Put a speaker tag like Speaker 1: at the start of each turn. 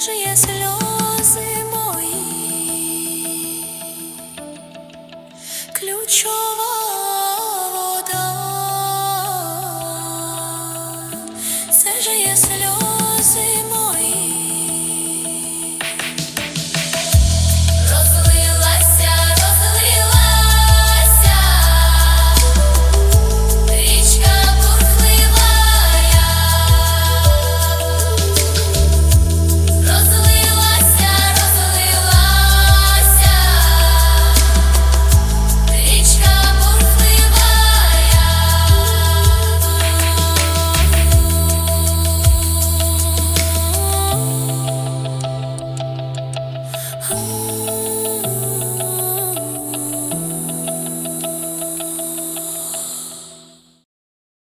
Speaker 1: ж є сльози мої, ключова